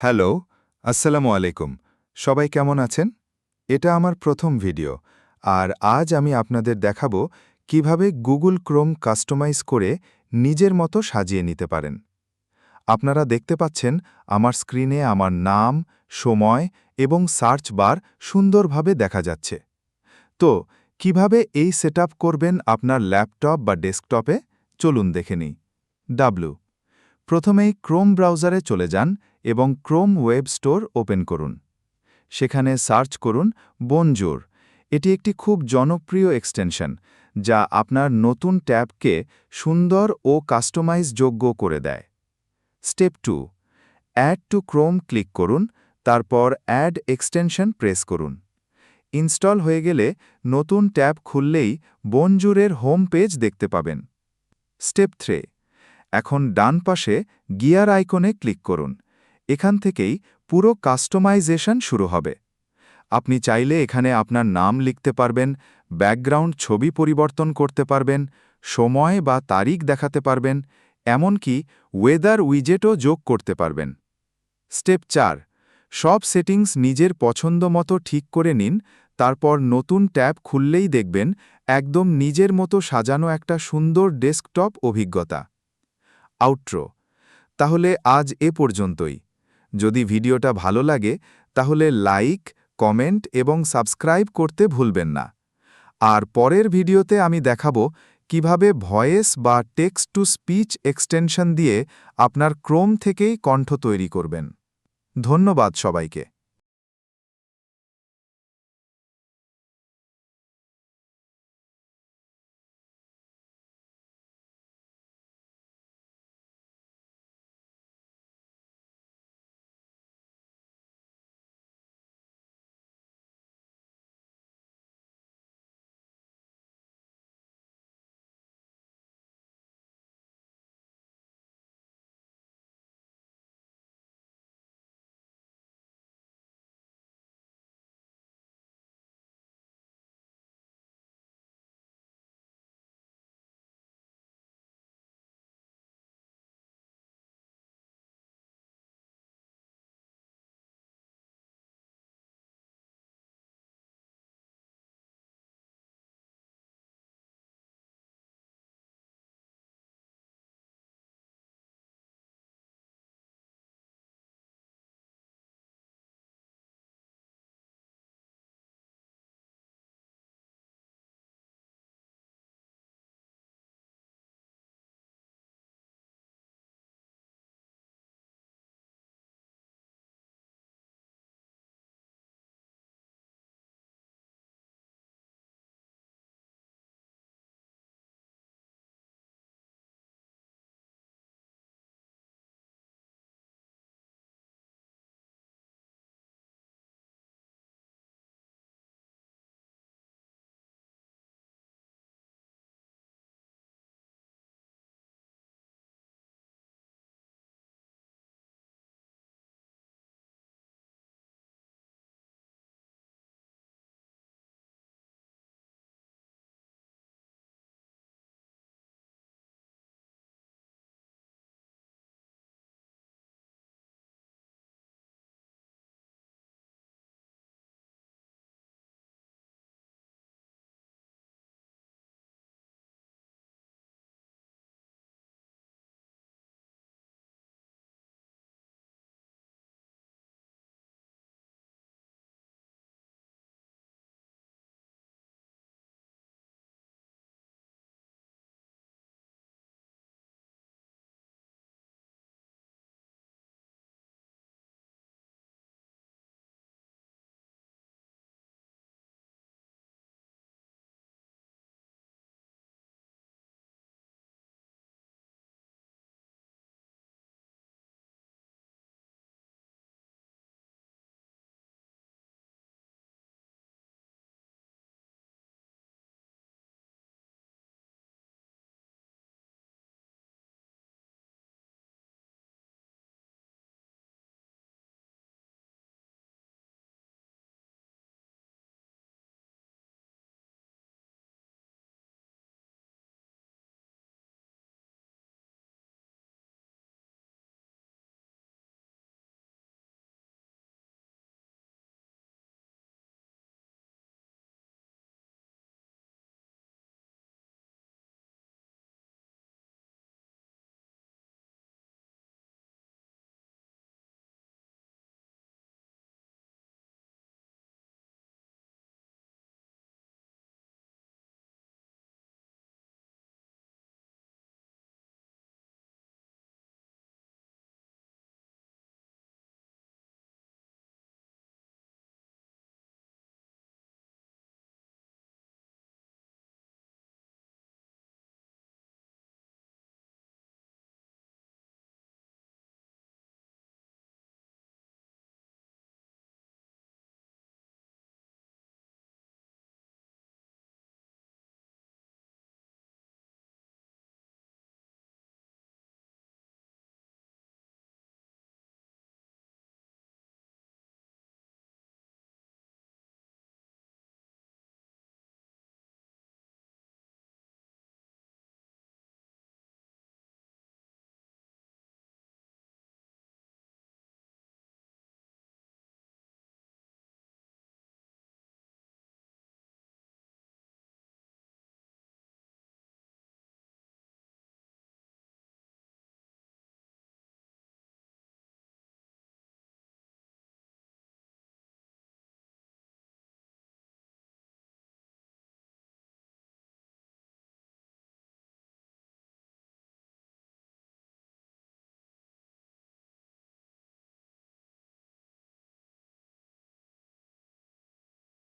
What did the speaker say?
Hello, আসসালামু আলাইকুম। সবাই কেমন আছেন? এটা আমার প্রথম ভিডিও, আর আজ আমি আপনাদের দেখাবো কীভাবে গুগল ক্রোম কাস্টমাইজ করে নিজের মতো সাজিয়ে নিতে পারেন। আপনারা দেখতে পাচ্ছেন, আমার স্ক্রিনে আমার নাম, সময় এবং সার্চ বার সুন্দরভাবে দেখা যাচ্ছে। তো, কীভাবে এই সেটআপ করবেন আপনার ল্যাপটপ বা ডেস্কটপে? চলুন দেখে নিই। ডাব্লু প্রথমেই ক্রোম ব্রাউজারে চলে যান এবং ক্রোম ওয়েব স্টোর ওপেন করুন। সেখানে সার্চ করুন বনজোর। এটি একটি খুব জনপ্রিয় এক্সটেনশন, যা আপনার নতুন ট্যাবকে সুন্দর ও কাস্টমাইজ যোগ্য করে দেয়। Step two, add to Chrome click করুন, তারপর অ্যাড এক্সটেনশন প্রেস করুন। ইনস্টল হয়ে গেলে নতুন ট্যাব খুললেই বনজুরের হোম পেজ দেখতে পাবেন। স্টেপ থ্রে, এখন ডান পাশে গিয়ার আইকনে ক্লিক করুন। এখান থেকেই পুরো কাস্টমাইজেশন শুরু হবে। আপনি চাইলে এখানে আপনার নাম লিখতে পারবেন ব্যাকগ্রাউন্ড ছবি পরিবর্তন করতে পারবেন, সময় বা তারিখ দেখাতে পারবেন, এমনকি ওয়েদার উইজেটও যোগ করতে পারবেন। স্টেপ চার, সব সেটিংস নিজের পছন্দ মতো ঠিক করে নিন, তারপর নতুন ট্যাব খুললেই দেখবেন একদম নিজের মতো সাজানো একটা সুন্দর ডেস্কটপ অভিজ্ঞতা। আউট্রো তাহলে আজ এ পর্যন্তই। যদি ভিডিওটা ভালো লাগে, তাহলে লাইক, কমেন্ট এবং সাবস্ক্রাইব করতে ভুলবেন না। আর পরের ভিডিওতে আমি দেখাব কীভাবে ভয়েস বা টেক্সট টু স্পিচ এক্সটেনশন দিয়ে আপনার ক্রোম থেকেই কণ্ঠ তৈরি করবেন। ধন্যবাদ সবাইকে।